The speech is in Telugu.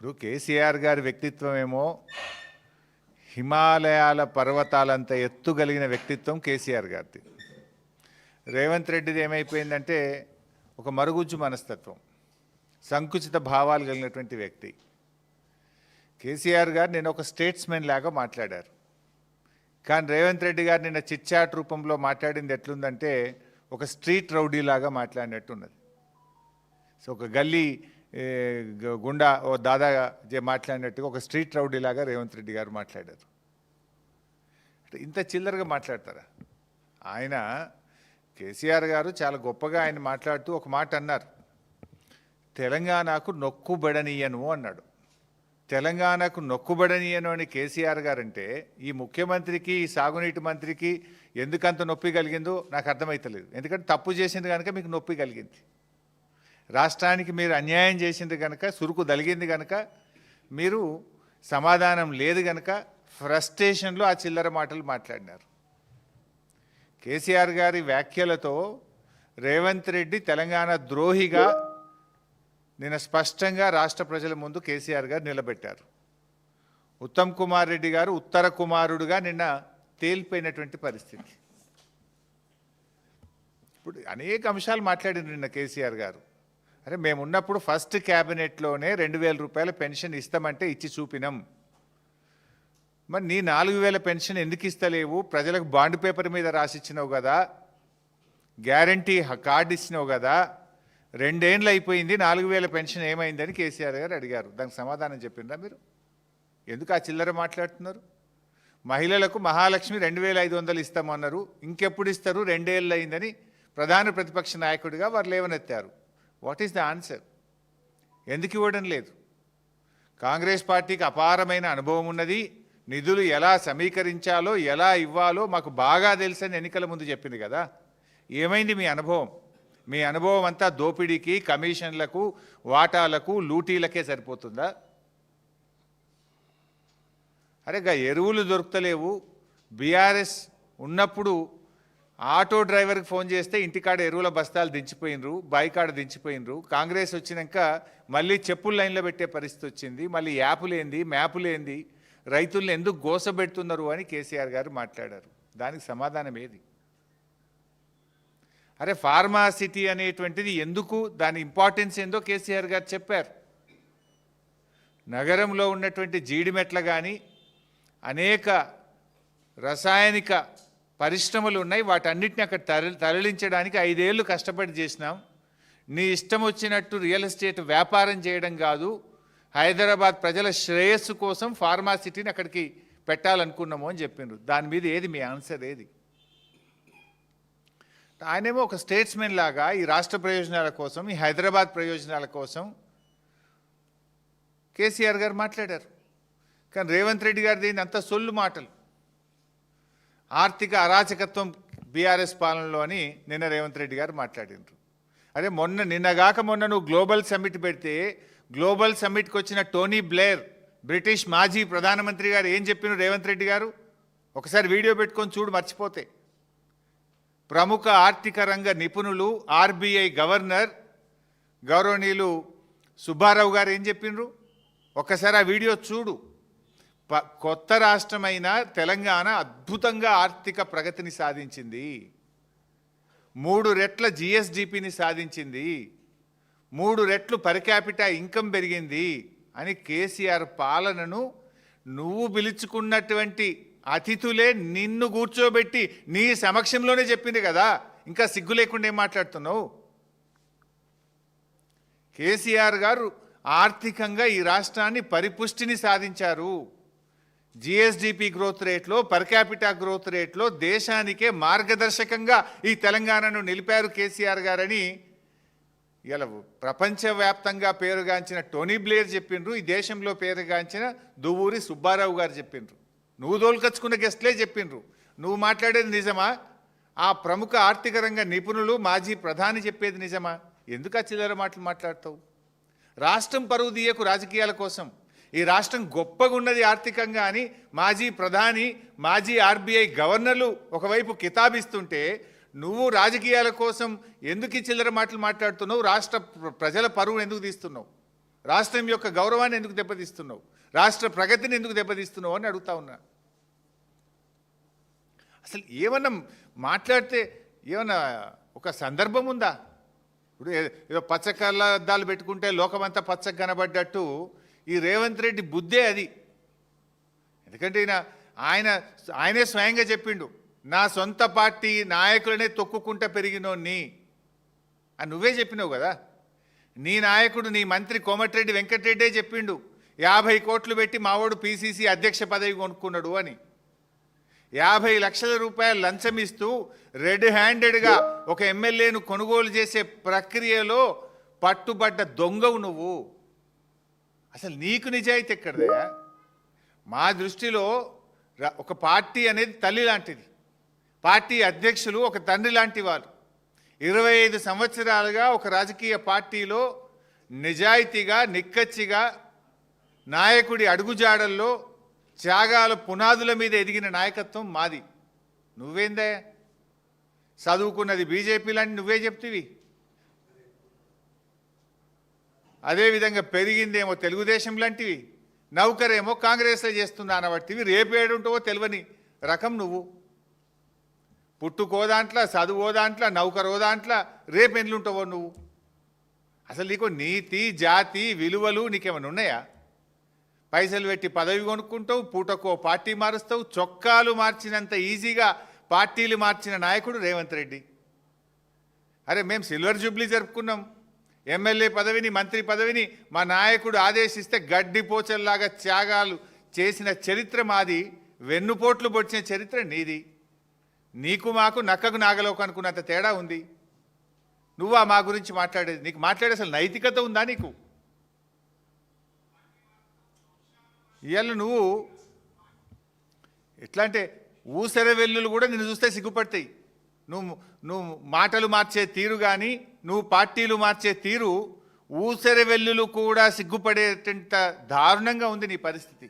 ఇప్పుడు కేసీఆర్ గారి వ్యక్తిత్వం ఏమో హిమాలయాల పర్వతాలంత ఎత్తు కలిగిన వ్యక్తిత్వం కేసీఆర్ గారిది. రేవంత్ రెడ్డిది ఏమైపోయిందంటే ఒక మరుగుజ్జు మనస్తత్వం సంకుచిత భావాలు కలిగినటువంటి వ్యక్తి. కేసీఆర్ గారు నేను ఒక స్టేట్స్మెన్ లాగా మాట్లాడారు. కానీ రేవంత్ రెడ్డి గారు నిన్న చిట్చాట్ రూపంలో మాట్లాడింది ఎట్లుందంటే ఒక స్ట్రీట్ రౌడీ లాగా మాట్లాడినట్టు ఉన్నది సో ఒక గల్లీ గుండా ఓ దాదా జే- మాట్లాడినట్టుగా ఒక స్ట్రీట్ రౌడీ లాగా రేవంత్ రెడ్డి గారు మాట్లాడారు. అంటే ఇంత చిల్లరగా మాట్లాడతారా? ఆయన కేసీఆర్ గారు చాలా గొప్పగా ఆయన మాట్లాడుతూ ఒక మాట అన్నారు. తెలంగాణకు నొక్కుబడనీయను అన్నాడు. తెలంగాణకు నొక్కుబడనీయను అని కేసీఆర్ గారు అంటే ఈ ముఖ్యమంత్రికి ఈ సాగునీటి మంత్రికి ఎందుకంత నొప్పి కలిగిందో నాకు అర్థమైతలేదు. ఎందుకంటే తప్పు చేసింది కనుక మీకు నొప్పి కలిగింది. రాష్ట్రానికి మీరు అన్యాయం చేసింది కనుక సురుకు దలిగింది కనుక మీరు సమాధానం లేదు కనుక ఫ్రస్ట్రేషన్లో ఆ చిల్లర మాటలు మాట్లాడినారు. కేసీఆర్ గారి వ్యాఖ్యలతో రేవంత్ రెడ్డి తెలంగాణ ద్రోహిగా నిన్న స్పష్టంగా రాష్ట్ర ప్రజల ముందు కేసీఆర్ గారు నిలబెట్టారు. ఉత్తమ్ కుమార్ రెడ్డి గారు ఉత్తర కుమారుడుగా నిన్న తేలిపోయినటువంటి పరిస్థితి. ఇప్పుడు అనేక అంశాలు మాట్లాడింది నిన్న కేసీఆర్ గారు. అరే మేము ఉన్నప్పుడు ఫస్ట్ క్యాబినెట్లోనే రెండు వేల రూపాయల పెన్షన్ ఇస్తామంటే ఇచ్చి చూపినాం. మరి నీ నాలుగు వేల పెన్షన్ ఎందుకు ఇస్తలేవు? ప్రజలకు బాండ్ పేపర్ మీద రాసిచ్చినావు కదా. గ్యారంటీ కార్డు ఇచ్చినావు కదా. రెండేళ్ళు అయిపోయింది నాలుగు వేల పెన్షన్ ఏమైందని కేసీఆర్ గారు అడిగారు. దానికి సమాధానం చెప్పిండ్రా మీరు? ఎందుకు ఆ చిల్లర మాట్లాడుతున్నారు? మహిళలకు మహాలక్ష్మి రెండు వేల ఐదు వందలు ఇస్తామన్నారు. ఇంకెప్పుడు ఇస్తారు? రెండేళ్ళు అయిందని ప్రధాన ప్రతిపక్ష నాయకుడిగా వారు లేవనెత్తారు. వాట్ ఈస్ ద ఆన్సర్ ఎందుకు ఇవ్వడం లేదు? కాంగ్రెస్ పార్టీకి అపారమైన అనుభవం ఉన్నది. నిధులు ఎలా సమీకరించాలో ఎలా ఇవ్వాలో మాకు బాగా తెలుసని ఎన్నికల ముందు చెప్పింది కదా. ఏమైంది మీ అనుభవం? మీ అనుభవం అంతా దోపిడీకి కమిషన్లకు వాటాలకు లూటీలకే సరిపోతుందా? అరే గా ఎరువులు దొరుకుతలేవు. బీఆర్ఎస్ ఉన్నప్పుడు ఆటో డ్రైవర్కి ఫోన్ చేస్తే ఇంటికాడ ఎరువుల బస్తాలు దించిపోయినరు బాయికాడ దించిపోయినరు. కాంగ్రెస్ వచ్చినాక మళ్ళీ చెప్పులు లైన్లో పెట్టే పరిస్థితి వచ్చింది. మళ్ళీ యాపులేంది మ్యాపులేంది రైతుల్ని ఎందుకు గోసబెడుతున్నారు అని కేసీఆర్ గారు మాట్లాడారు. దానికి సమాధానం ఏది? అరే ఫార్మాసిటీ అనేటువంటిది ఎందుకు దాని ఇంపార్టెన్స్ ఏందో కేసీఆర్ గారు చెప్పారు. నగరంలో ఉన్నటువంటి జీడిమెట్ల కానీ అనేక రసాయనిక పరిశ్రమలు ఉన్నాయి వాటన్నిటిని అక్కడ తరలి తరలించడానికి ఐదేళ్ళు కష్టపడి చేసినాం. నీ ఇష్టం వచ్చినట్టు రియల్ ఎస్టేట్ వ్యాపారం చేయడం కాదు హైదరాబాద్ ప్రజల శ్రేయస్సు కోసం ఫార్మాసిటీని అక్కడికి పెట్టాలనుకున్నాము అని చెప్పిండ్రు దాని మీద ఏది మీ ఆన్సర్ ఏది? ఆయనేమో ఒక స్టేట్స్మెన్ లాగా ఈ రాష్ట్ర ప్రయోజనాల కోసం ఈ హైదరాబాద్ ప్రయోజనాల కోసం కేసీఆర్ గారు మాట్లాడారు. కానీ రేవంత్ రెడ్డి గారిది ఏంది? అంత సొల్లు మాటలు. ఆర్థిక అరాచకత్వం బీఆర్ఎస్ పాలనలో అని నిన్న రేవంత్ రెడ్డి గారు మాట్లాడినారు అదే మొన్న నిన్నగాక మొన్న నువ్వు గ్లోబల్ సమ్మిట్ పెడితే గ్లోబల్ సమ్మిట్కి వచ్చిన టోనీ బ్లేర్ బ్రిటిష్ మాజీ ప్రధానమంత్రి గారు ఏం చెప్పిన రేవంత్ రెడ్డి గారు? ఒకసారి వీడియో పెట్టుకొని చూడు మర్చిపోతే. ప్రముఖ ఆర్థిక రంగ నిపుణులు ఆర్బీఐ గవర్నర్ గౌరవనీయులు సుబ్బారావు గారు ఏం చెప్పిండ్రు ఒక్కసారి ఆ వీడియో చూడు. కొత్త రాష్ట్రమైన తెలంగాణ అద్భుతంగా ఆర్థిక ప్రగతిని సాధించింది. మూడు రెట్ల జిఎస్డిపిని సాధించింది. మూడు రెట్లు పరికాపిటా ఇన్కమ్ పెరిగింది అని కేసీఆర్ పాలనను నువ్వు పిలుచుకున్నటువంటి అతిథులే నిన్ను కూర్చోబెట్టి నీ సమక్షంలోనే చెప్పింది కదా. ఇంకా సిగ్గు లేకుండా ఏం మాట్లాడుతున్నావు? కేసీఆర్ గారు ఆర్థికంగా ఈ రాష్ట్రాన్ని పరిపుష్టిని సాధించారు. జిఎస్డిపి గ్రోత్ రేట్లో పర్ క్యాపిటా గ్రోత్ రేట్లో దేశానికే మార్గదర్శకంగా ఈ తెలంగాణను నిలిపారు కేసీఆర్ గారని ఇలా ప్రపంచవ్యాప్తంగా పేరుగాంచిన టోనీ బ్లేర్ చెప్పిండ్రు ఈ దేశంలో పేరుగాంచిన దువ్వూరి సుబ్బారావు గారు చెప్పిండ్రు. నువ్వు దోలుకొచ్చుకున్న గెస్ట్లే చెప్పిండ్రు. నువ్వు మాట్లాడేది నిజమా? ఆ ప్రముఖ ఆర్థిక రంగ నిపుణులు మాజీ ప్రధాని చెప్పేది నిజమా? ఎందుకు ఆ చిల్లర మాటలు మాట్లాడతావు? రాష్ట్రం పరువు తీయకు రాజకీయాల కోసం ఈ రాష్ట్రం గొప్పగా ఉన్నది ఆర్థికంగా అని మాజీ ప్రధాని మాజీ ఆర్బీఐ గవర్నర్లు ఒకవైపు కితాబిస్తుంటే నువ్వు రాజకీయాల కోసం ఎందుకు ఈ చిల్లర మాటలు మాట్లాడుతున్నావు? రాష్ట్ర ప్రజల పరువును ఎందుకు తీస్తున్నావు? రాష్ట్రం యొక్క గౌరవాన్ని ఎందుకు దెబ్బతీస్తున్నావు? రాష్ట్ర ప్రగతిని ఎందుకు దెబ్బతీస్తున్నావు అని అడుగుతా ఉన్నా. అసలు ఏమన్నా మాట్లాడితే ఏమన్నా ఒక సందర్భం ఉందా? ఇప్పుడు ఏదో పచ్చ కళ్ళద్దాలు పెట్టుకుంటే లోకమంతా పచ్చ కనబడ్డట్టు ఈ రేవంత్ రెడ్డి బుద్ధే అది. ఎందుకంటే ఈయన ఆయన ఆయనే స్వయంగా చెప్పిండు నా సొంత పార్టీ నాయకులనే తొక్కుకుంటా పెరిగినోన్ని. అని నువ్వే చెప్పినావు కదా. నీ నాయకుడు నీ మంత్రి కోమటిరెడ్డి వెంకటరెడ్డే చెప్పిండు యాభై కోట్లు పెట్టి మావాడు పీసీసీ అధ్యక్ష పదవి కొనుక్కున్నాడు అని. యాభై లక్షల రూపాయలు లంచం ఇస్తూ రెడ్ హ్యాండెడ్గా ఒక ఎమ్మెల్యేను కొనుగోలు చేసే ప్రక్రియలో పట్టుబడ్డ దొంగవు నువ్వు. అసలు నీకు నిజాయితీ ఎక్కడదయా మా దృష్టిలో ఒక పార్టీ అనేది తల్లి లాంటిది. పార్టీ అధ్యక్షులు ఒక తండ్రి లాంటి వారు ఇరవై ఐదు సంవత్సరాలుగా ఒక రాజకీయ పార్టీలో నిజాయితీగా నిక్కచ్చిగా నాయకుడి అడుగుజాడల్లో త్యాగాల పునాదుల మీద ఎదిగిన నాయకత్వం మాది. నువ్వేందే చదువుకున్నది బీజేపీ లాంటి నువ్వే చెప్తివి. అదేవిధంగా పెరిగిందేమో తెలుగుదేశం లాంటివి. నౌకరేమో కాంగ్రెస్లో చేస్తున్నా అనబట్టివి. రేపు ఏడుంటావో తెలియని రకం నువ్వు. పుట్టుకో దాంట్లో చదువో దాంట్లో నౌకరో దాంట్లో రేపు ఎన్లుంటావో నువ్వు? అసలు నీకు నీతి జాతి విలువలు నీకేమైనా ఉన్నాయా? పైసలు పెట్టి పదవి కొనుక్కుంటావు పూటకో పార్టీ మారుస్తావు చొక్కాలు మార్చినంత ఈజీగా పార్టీలు మార్చిన నాయకుడు రేవంత్ రెడ్డి. అరే మేము సిల్వర్ జూబ్లీ జరుపుకున్నాం. ఎమ్మెల్యే పదవిని మంత్రి పదవిని మా నాయకుడు ఆదేశిస్తే గడ్డి పోచల్లాగా త్యాగాలు చేసిన చరిత్ర మాది. వెన్నుపోట్లు పొడిచిన చరిత్ర నీది. నీకు మాకు నక్కకు నాగలోకు అనుకున్నంత తేడా ఉంది. నువ్వా మా గురించి మాట్లాడేది? నీకు మాట్లాడే అసలు నైతికత ఉందా నీకు? ఇవాళ నువ్వు ఎట్లా అంటే ఊసర వెల్లులు కూడా నిన్ను చూస్తే సిగ్గుపడతాయి. నువ్వు నువ్వు మాటలు మార్చే తీరు కానీ నువ్వు పార్టీలు మార్చే తీరు ఊసరి వెల్లులు కూడా సిగ్గుపడేటంత దారుణంగా ఉంది నీ పరిస్థితి.